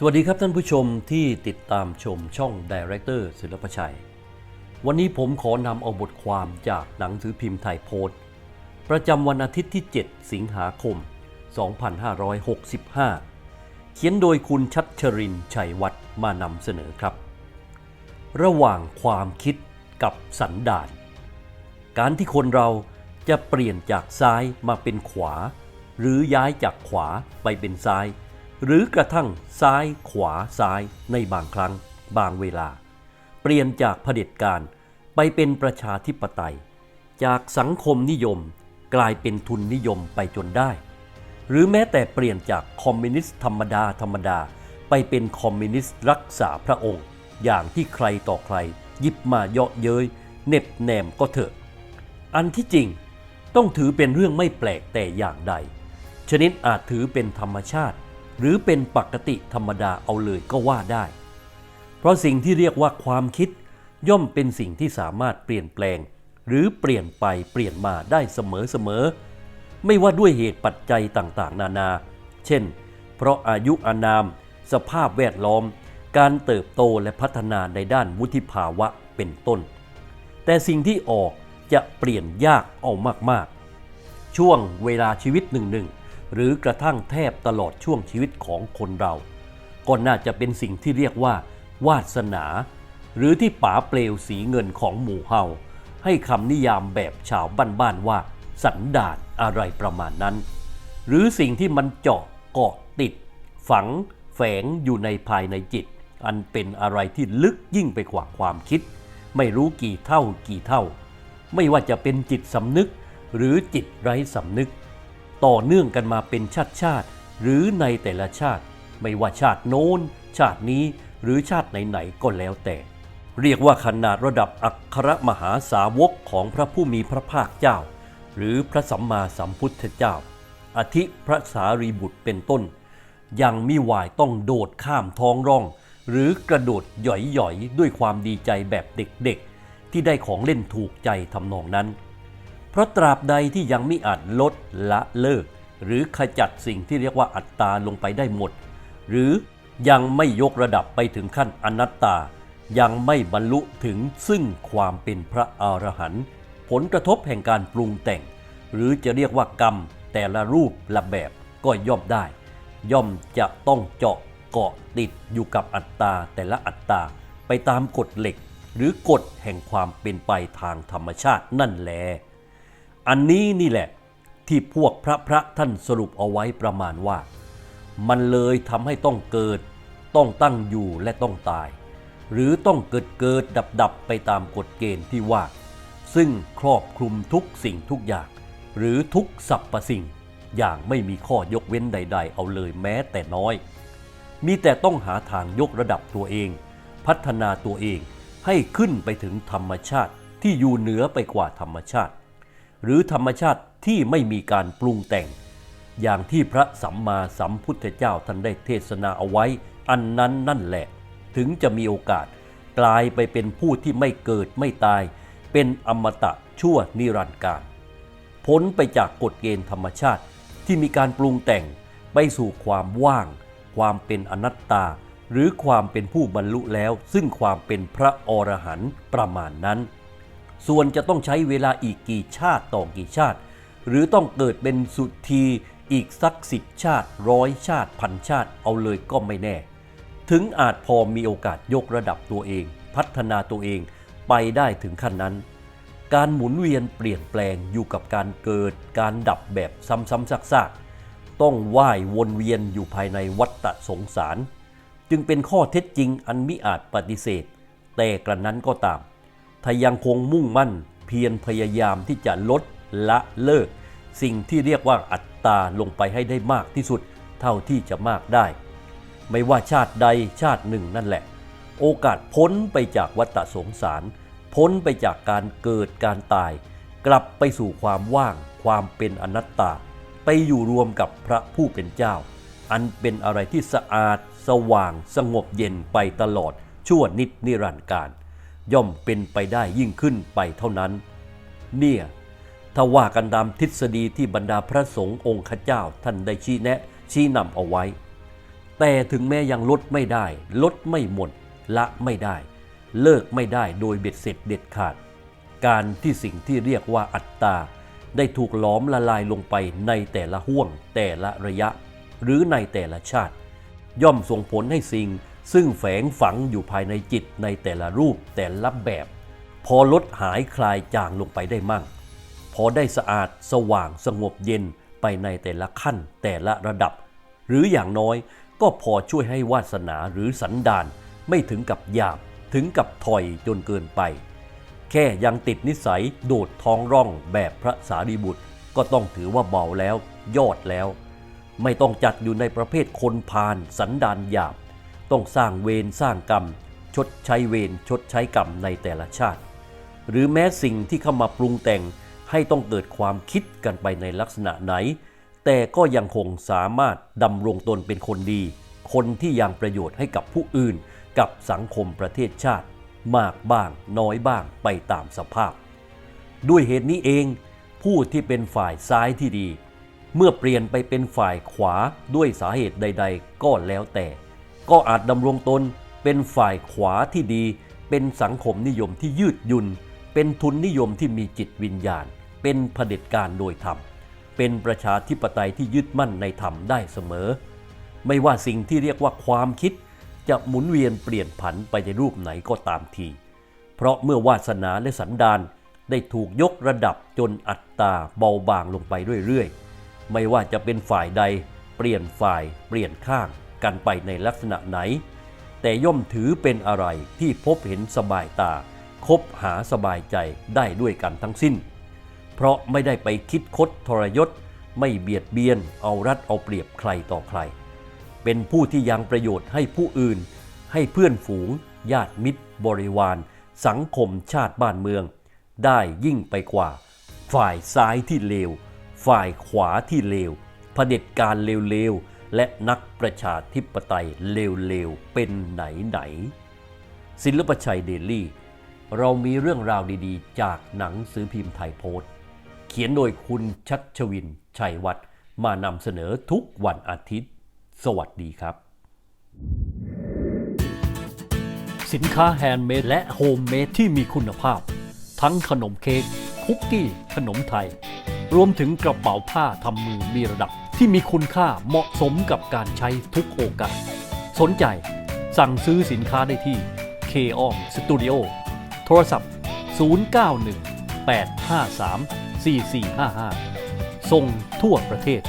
สวัสดีครับท่านผู้ชมที่ติดตามชมช่อง Director ศิลปชัย วันนี้ผมขอนำเอาบทความจากหนังสือพิมพ์ไทยโพสต์ ประจำวันอาทิตย์ที่ 7 สิงหาคม 2565 เขียนโดยคุณชัดชรินชัยวัฒน์มานำเสนอครับ ระหว่างความคิดกับสันดาน การที่คนเราจะเปลี่ยนจากซ้ายมาเป็นขวา หรือย้ายจากขวาไปเป็นซ้าย หรือกระทั่งซ้ายขวาซ้ายในบางครั้ง บางเวลา เปลี่ยนจากเผด็จการไปเป็นประชาธิปไตย จากสังคมนิยมกลายเป็นทุนนิยมไปจนได้ หรือแม้แต่เปลี่ยนจากคอมมิวนิสต์ธรรมดาธรรมดา ไปเป็นคอมมิวนิสต์รักษาพระองค์ อย่างที่ใครต่อใครหยิบมาเยาะเย้ยเน็บแนมก็เถอะ อันที่จริงต้องถือเป็นเรื่องไม่แปลกแต่อย่างใด ชนิดอาจถือเป็นธรรมชาติ หรือเป็นปกติธรรมดาเอาเลยก็ว่าได้ เพราะสิ่งที่เรียกว่าความคิด ย่อมเป็นสิ่งที่สามารถเปลี่ยนแปลง หรือเปลี่ยนไปเปลี่ยนมาได้เสมอๆไม่ว่าด้วยเหตุปัจจัยต่างๆ นานา เช่น เพราะอายุอานาม สภาพแวดล้อม การเติบโตและพัฒนาในด้านวุฒิภาวะเป็นต้น แต่สิ่งที่ออกจะเปลี่ยนยากเอามากๆ ช่วงเวลาชีวิตหนึ่งๆ หรือกระทั่งแทบตลอดช่วงชีวิตของคนเรา ก็น่าจะเป็นสิ่งที่เรียกว่า วาสนา หรือที่ป๋าเปลวสีเงินของหมู่เฮาให้คำนิยามแบบชาวบ้านๆว่า สันดานอะไรประมาณนั้น หรือสิ่งที่มันเจาะเกาะติด ฝัง แฝงอยู่ในภายในจิต อันเป็นอะไรที่ลึกยิ่งไปกว่าความคิด ไม่รู้กี่เท่ากี่เท่า ไม่ว่าจะเป็นจิตสำนึกหรือจิตไร้สำนึก ต่อเนื่องกันมาเป็นชาติชาติ หรือในแต่ละชาติ ไม่ว่าชาติโน้น ชาตินี้หรือชาติไหนๆก็แล้วแต่ เรียกว่าขนาดระดับอัครมหาสาวกของพระผู้มีพระภาคเจ้า หรือพระสัมมาสัมพุทธเจ้าอาทิพระสารีบุตรเป็นต้น ยังมิวายต้องโดดข้ามท้องร่อง หรือกระโดดหย่อยๆ ด้วยความดีใจแบบเด็กๆ ที่ได้ของเล่นถูกใจทำนองนั้น เพราะตราบใดที่ยังไม่อาจลดละเลิก หรือขจัดสิ่งที่เรียกว่าอัตตาลงไปได้หมด หรือยังไม่ยกระดับไปถึงขั้นอนัตตา ยังไม่บรรลุถึงซึ่งความเป็นพระอรหันต์ผลกระทบแห่งการปรุงแต่ง หรือจะเรียกว่ากรรมแต่ละรูปละแบบก็ย่อมได้ ย่อมจะต้องเจาะเกาะติดอยู่กับอัตตาแต่ละอัตตาไปตามกฎเหล็ก หรือกฎแห่งความเป็นไปทางธรรมชาตินั่นแหละ อันนี้นี่แหละที่พวกพระพระท่านสรุปเอาไว้ประมาณว่า มันเลยทำให้ต้องเกิด ต้องตั้งอยู่และต้องตาย หรือต้องเกิดเกิดดับดับไปตามกฎเกณฑ์ที่ว่า ซึ่งครอบคลุมทุกสิ่งทุกอย่าง หรือทุกสรรพสิ่ง อย่างไม่มีข้อยกเว้นใด ๆ เอาเลยแม้แต่น้อย มีแต่ต้องหาทางยกระดับตัวเอง พัฒนาตัวเองให้ขึ้นไปถึงธรรมชาติที่อยู่เหนือไปกว่าธรรมชาติ หรือธรรมชาติที่ไม่มีการปรุงแต่ง อย่างที่พระสัมมาสัมพุทธเจ้าท่านได้เทศนาเอาไว้ อันนั้นนั่นแหละ ถึงจะมีโอกาส กลายไปเป็นผู้ที่ไม่เกิดไม่ตาย เป็นอมตะชั่วนิรันดร์การพ้นไปจากกฎเกณฑ์ธรรมชาติที่มีการปรุงแต่งไปสู่ความว่าง ความเป็นอนัตตา หรือความเป็นผู้บรรลุแล้ว ซึ่งความเป็นพระอรหันต์ประมาณนั้น ส่วนจะต้องใช้เวลาอีกกี่ชาติต่อกี่ชาติ หรือต้องเกิดเป็นสุทีอีกสักสิบชาติร้อยชาติพันชาติเอาเลยก็ไม่แน่ ถึงอาจพอมีโอกาสยกระดับตัวเอง พัฒนาตัวเองไปได้ถึงขั้นนั้น การหมุนเวียนเปลี่ยนแปลงอยู่กับการเกิดการดับแบบซ้ำๆซากๆ ต้องว่ายวนเวียนอยู่ภายในวัฏสงสาร จึงเป็นข้อเท็จจริงอันมิอาจปฏิเสธ แต่กระนั้นก็ตาม ถ้ายังคงมุ่งมั่น เพียรพยายามที่จะลดละเลิก สิ่งที่เรียกว่าอัตตาลงไปให้ได้มากที่สุด เท่าที่จะมากได้ ไม่ว่าชาติใดชาติหนึ่งนั่นแหละ โอกาสพ้นไปจากวัฏสงสาร พ้นไปจากการเกิดการตาย กลับไปสู่ความว่าง ความเป็นอนัตตา ไปอยู่รวมกับพระผู้เป็นเจ้า อันเป็นอะไรที่สะอาด สว่าง สงบเย็นไปตลอดชั่วนิดนิรันดร์การ ย่อมเป็นไปได้ยิ่งขึ้นไปเท่านั้น เนี่ยถ้าว่ากันตามทฤษฎีที่บรรดาพระสงฆ์องค์ข้าเจ้าท่านได้ชี้แนะชี้นำเอาไว้ แต่ถึงแม้ยังลดไม่ได้ ลดไม่หมด ละไม่ได้ เลิกไม่ได้โดยเบ็ดเสร็จเด็ดขาด การที่สิ่งที่เรียกว่าอัตตา ได้ถูกหลอมละลายลงไปในแต่ละห่วง แต่ละระยะ หรือในแต่ละชาติ ย่อมส่งผลให้สิ่ง ซึ่งแฝงฝังอยู่ภายในจิตในแต่ละรูปแต่ละแบบ พอลดหายคลายจางลงไปได้มั่ง พอได้สะอาดสว่างสงบเย็นไปในแต่ละขั้นแต่ละระดับ หรืออย่างน้อยก็พอช่วยให้วาสนาหรือสันดานไม่ถึงกับหยาบถึงกับถอยจนเกินไป แค่ยังติดนิสัยโดดท้องร่องแบบพระสารีบุตร ก็ต้องถือว่าเบาแล้ว ยอดแล้ว ไม่ต้องจัดอยู่ในประเภทคนพาลสันดานหยาบ ต้องสร้างเวรสร้างกรรม ชดใช้เวรชดใช้กรรมในแต่ละชาติ หรือแม้สิ่งที่เข้ามาปรุงแต่งให้ต้องเกิดความคิดกันไปในลักษณะไหน แต่ก็ยังคงสามารถดำรงตนเป็นคนดี คนที่ยังประโยชน์ให้กับผู้อื่น กับสังคมประเทศชาติ มากบ้างน้อยบ้างไปตามสภาพ ด้วยเหตุนี้เอง ผู้ที่เป็นฝ่ายซ้ายที่ดี เมื่อเปลี่ยนไปเป็นฝ่ายขวาด้วยสาเหตุใด ๆ ก็แล้วแต่ ก็อาจดำรงตนเป็นฝ่ายขวาที่ดี เป็นสังคมนิยมที่ยืดหยุน เป็นทุนนิยมที่มีจิตวิญญาณ เป็นเผด็จการโดยธรรม เป็นประชาธิปไตยที่ยึดมั่นในธรรมได้เสมอ ไม่ว่าสิ่งที่เรียกว่าความคิด จะหมุนเวียนเปลี่ยนผันไปในรูปไหนก็ตามที เพราะเมื่อวาสนาและสันดานได้ถูกยกระดับจนอัตตาเบาบางลงไปเรื่อยๆ ไม่ว่าจะเป็นฝ่ายใด เปลี่ยนฝ่ายเปลี่ยนข้าง กันไปในลักษณะไหน แต่ย่อมถือเป็นอะไรที่พบเห็นสบายตา คบหาสบายใจได้ด้วยกันทั้งสิ้น เพราะไม่ได้ไปคิดคดทรยศ ไม่เบียดเบียน เอารัดเอาเปรียบใครต่อใคร เป็นผู้ที่ยังประโยชน์ให้ผู้อื่น ให้เพื่อนฝูง ญาติมิตร บริวาร สังคมชาติบ้านเมือง ได้ยิ่งไปกว่า ฝ่ายซ้ายที่เลว ฝ่ายขวาที่เลวเผด็จการเลวๆ และนักประชาธิปไตยเลวๆ เป็นไหนไหนๆศิลปชัยเดลี่ เรามีเรื่องราวดีๆ จากหนังสือพิมพ์ไทยโพสต์เขียนโดยคุณชัชวิน ชัยวัฒน์มานำเสนอทุกวันอาทิตย์ สวัสดีครับ สินค้าแฮนด์เมดและโฮมเมดที่มีคุณภาพ ทั้งขนมเค้กคุกกี้ ขนมไทย รวมถึงกระเป๋าผ้าทำมือมีระดับ ที่มีคุณค่าเหมาะสมกับการใช้ทุกโอกาส สนใจสั่งซื้อสินค้าได้ที่ k o m Studio โทรศัพท์ 091 853 4455 ส่งทั่วประเทศ